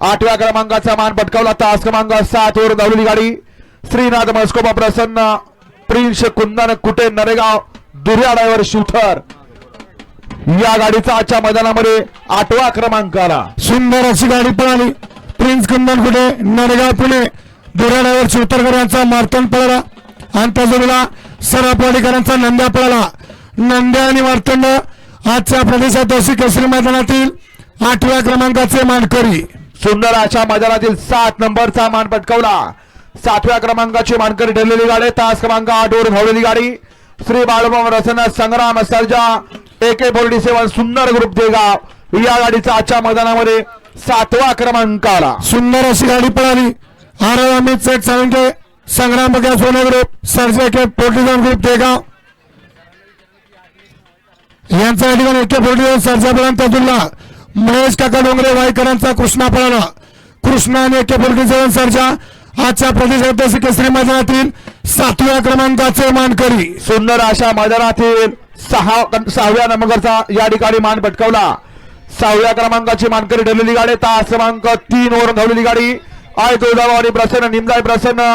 आठव्या क्रमांकाचा मान पटकावला. तास क्रमांक सात वर धावलेली गाडी. श्रीनाथ मस्कोबा प्रसन्न. प्रिन्स कुंदन कुटे नरेगाव. दुर्या ड्रायव्हर शूटर या गाडीचा आजच्या मैदानामध्ये आठवा क्रमांक आला. सुंदर अशी गाडी पळाली प्रिन्स कुंदन कुठे नरेगाव पुणे. दुराड्यावर शिवतरकर यांचा मार्तन पळाला. आणि त्या जोडीला सरापवाडीकरांचा नंद्या पळाला. नंद्या आणि मार्तंड आजच्या प्रदेशात अशी केसरी मैदानातील आठव्या क्रमांकाचे मानकरी. सुंदर अशा मैदानातील सात नंबरचा मान पटकवला. सातव्या क्रमांकाची मानकरी ठरलेली गाडी तास क्रमांक आठ वर धावलेली गाडी. Shri Balumama Rasna Sangram Sarja A K forty seven Sundar group Degaon. या गाडीचा आजच्या मैदानामध्ये सातवा क्रमांक आला. सुंदर अशी गाडी पळाली. आरव अमित सेठ सांगे संग्राम बघा सोने ग्रुप सर्जे के पोर्टिझन ग्रुप देगाव. यांचा या ठिकाणी एके फोर्टिझन सर्जा पळाला महेश काका डोंगरे वाईकरांचा कृष्णा पळाला. कृष्णा आणि एके फोर्टिझन आजच्या प्रदेश अध्यक्ष केसरी मैदानातील सातव्या क्रमांकाचे मानकरी. सुंदर अशा मैदानातील सहा सहाव्या नंबरचा या ठिकाणी मान पटकावला. सहाव्या क्रमांकाची मानकरी ठरलेली गाडी तास क्रमांक तीन वर धावलेली गाडी. आय तुळजावाडी प्रसन्न निमदाय प्रसन्न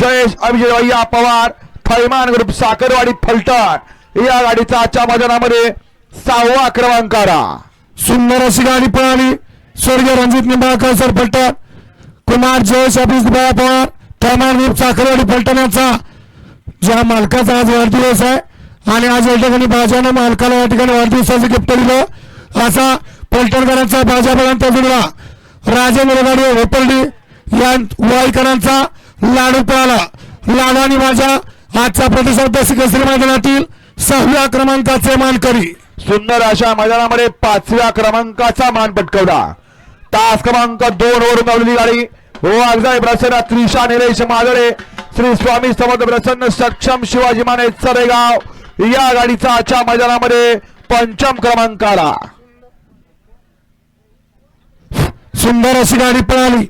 जयेश अभिजय भैया पवार थैमान ग्रुप साखरवाडी फलटण. या गाडीचा आजच्या मैदानामध्ये सहावा क्रमांक सुंदर अशी गाडी पळाली. स्वर्गीय रणजित निंबाळकर सर फलटण कुमार जयेश अभिज पवार थैमान ग्रुप साखरवाडी ज्या मालकाचा आज वाढदिवस आहे आणि आज या ठिकाणी बाजानं मालकाला या ठिकाणी वाढदिवसाचं गिफ्ट दिलं. असा पलटणकरांचा बाजा बघांचा जुळला राजेंद्र गाडी होपर्डी या वाईकरांचा लाडू पळाला. लाडू आणि माझ्या आजचा प्रतिसाद केसरी मैदानातील सहाव्या क्रमांकाचे मानकरी. सुंदर अशा मैदानामध्ये पाचव्या क्रमांकाचा मान पटकवला. तास क्रमांक दोन वरून धावलेली गाडी. हो अगदाय प्रसन्न त्रिशा निलेश मादळे श्री स्वामी समर्थ प्रसन्न सक्षम शिवाजी माने चरेगाव या गाडीचा आजच्या मैदानामध्ये पंचम क्रमांक आला. सुंदर अशी गाडी पळाली.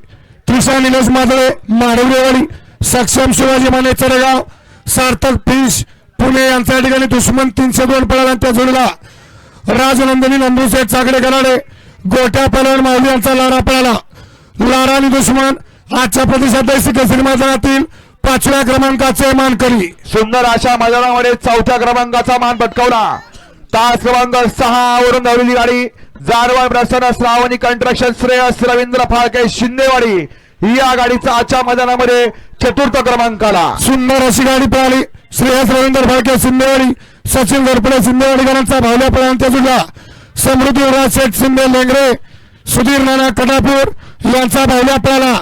त्रिशा निलेश मादळे माडवलेवाडी सक्षम शिवाजी माने चरेगाव सार्थक फिश पुणे यांच्या ठिकाणी दुश्मन तीनशे दोन पळाला त्या जोडला राजनंदिनी नंदुसेठ चाकडे कराडे गोट्या पलवण माऊली यांचा लारा पळाला. लारा आणि दुश्मन आजच्या प्रतिसादाशी केसरी मैदानातील पाचव्या क्रमांकाचे मानकरी. सुंदर अशा मैदानामध्ये चौथ्या क्रमांकाचा मान पटकावला. तास क्रमांक सहा वरून धावलेली गाडी जारवाळ प्रसन्न श्रावणी कंट्रक्शन श्रेयस रवींद्र फाळके शिंदेवाडी. या गाडीचा आजच्या मैदानामध्ये चतुर्थ क्रमांक आला सुंदर अशी गाडी पळाली. श्रेयस रवींद्र फाळके सिंदेवाडी सचिन गरपडे सिंदेवाडीकरांचा भावल्या पळाला सुद्धा. समृद्धी युवराज शेठ शिंदे लेंगरे सुधीर नाना कटापूर यांचा भावल्या पळाला.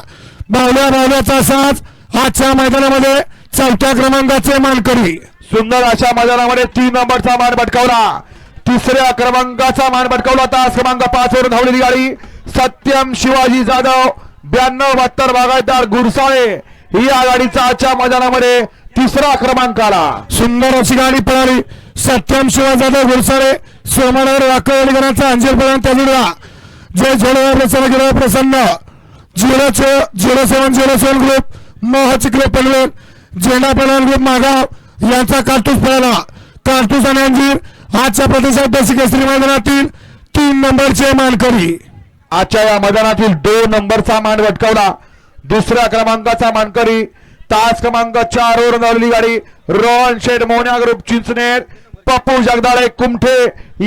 भावल्या भावल्याचा साज आजच्या मैदानामध्ये चौथ्या क्रमांकाचे मानकरी. सुंदर अशा मैदानामध्ये तीन नंबरचा मान भटकावला. तिसऱ्या क्रमांकाचा मान भटकावला तास क्रमांक पाच वरून धावलेली गाडी सत्यम शिवाजी जाधव ब्याण्णव बहात्तर बागायतदार गुरसाळे. या गाडीचा आजच्या मैदानामध्ये तिसरा क्रमांक आला. सुंदर अशी गाडी पळाली. सत्यम शिवाजादव गुरसाळे सोमनगर वाकवलीकरांचा अंजीर पळाला त्या जुळला जय झोडवा प्रसन्न गिरव प्रसन्न. Zero zero seven zero seven group मोह पनवेल झेंडा पनवेल ग्रुप मागाव यांचा कार्तूस पळाला. कार्तूस आणि अंजीर आजच्या प्रतिसाद केसरी मैदानातील तीन नंबरचे मानकरी. आजच्या या मैदानातील दोन नंबरचा मान पटकावला दुसऱ्या क्रमांकाचा मानकरी तास क्रमांक चार वरून धावलेली गाडी. रोहन शेठ मोन्या ग्रुप चिंचनेर पप्पू जगदाळे कुमठे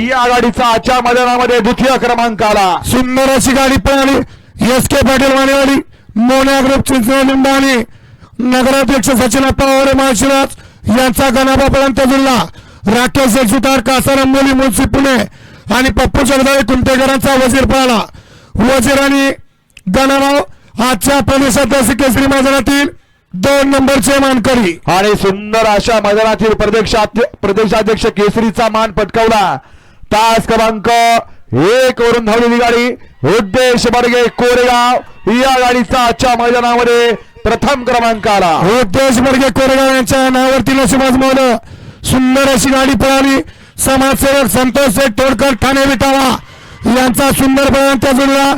या गाडीचा आजच्या मैदानामध्ये द्वितीय क्रमांक आला. सुंदर अशी गाडी पळाली. S K Patil Waniwadi Monya group Chinchner लिंबाणी. नगराध्यक्ष सचिन पवारे माळशिराज यांचा गणाबापर्यंत जिल्हा. राकेश सुतार कासाराम मोली मुन्सी पुणे आणि पप्पू जगदाळे कुंटेकरांचा वजीर पळाला. वजीर आणि गणाराव आजच्या प्रदेशात केसरी मैदानातील दोन नंबरचे मानकरी. आणि सुंदर अशा मैदानातील प्रदेशाध्य प्रदेशाध्यक्ष केसरीचा मान पटकावला. तास क्रमांक एक वरून धावलेली गाडी. उद्देश बर्गे कोरेगाव. या गाडीचा आजच्या मैदानामध्ये प्रथम क्रमांक आला. उद्देश बर्गे कोरेगाव यांच्या नावावरती मौल सुंदर अशी गाडी पळाली. समाजसेवक संतोष शेठ तोडकर ठाणे विटावा. यांचा सुंदर त्या जोडला.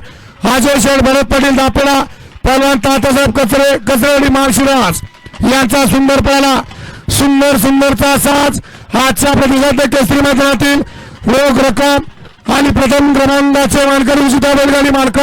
अजय शेठ भरत पाटील दापोला पहलवान तातासाहेब कचरे कचरेवाडी माळशिराज यांचा सुंदर पाला सुंदर सुंदरचा साज आजच्या प्रतिसाद केसरी मैदानातील रोख रक्कम आणि प्रथम क्रमांकाचे मानकरी सुद्धा बैलगाडी मालक.